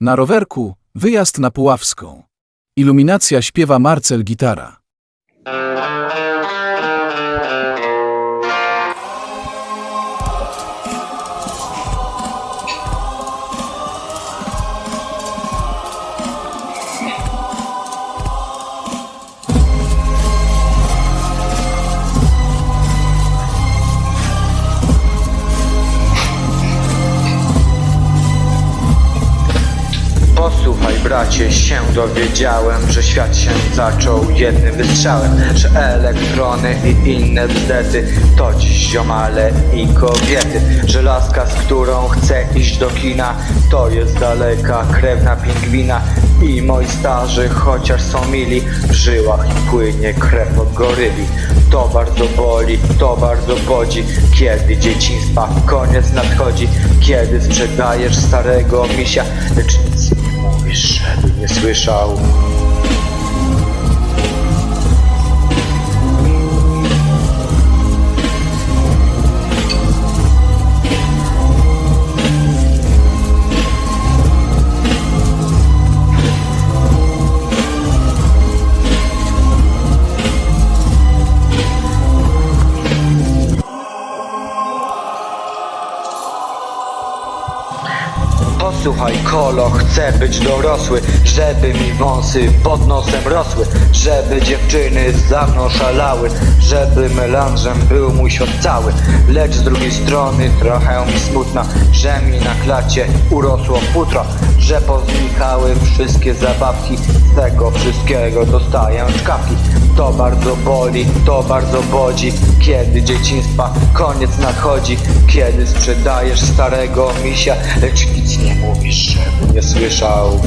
Na rowerku wyjazd na Puławską. Iluminacja śpiewa Marcel gitara. Posłuchaj bracie, się dowiedziałem, że świat się zaczął jednym wystrzałem Że elektrony i inne bzdety to dziś ziomale i kobiety Że laska, z którą chcę iść do kina To jest daleka krewna pingwina I moi starzy, chociaż są mili W żyłach płynie krew od goryli. To bardzo boli, to bardzo bodzi Kiedy dzieciństwa koniec nadchodzi Kiedy sprzedajesz starego misia Lecz nic mówisz, nie słyszał Posłuchaj kolo, chcę być dorosły Żeby mi wąsy pod nosem rosły Żeby dziewczyny za mną szalały Żeby melanżem był mój świat cały. Lecz z drugiej strony trochę mi smutno Że mi na klacie urosło futro Że poznikały wszystkie zabawki Z tego wszystkiego dostaję czkawki To bardzo boli, to bardzo bodzi. Kiedy dzieciństwa koniec nadchodzi Kiedy sprzedajesz starego misia. Lecz nic nie mówisz, żeby nie słyszał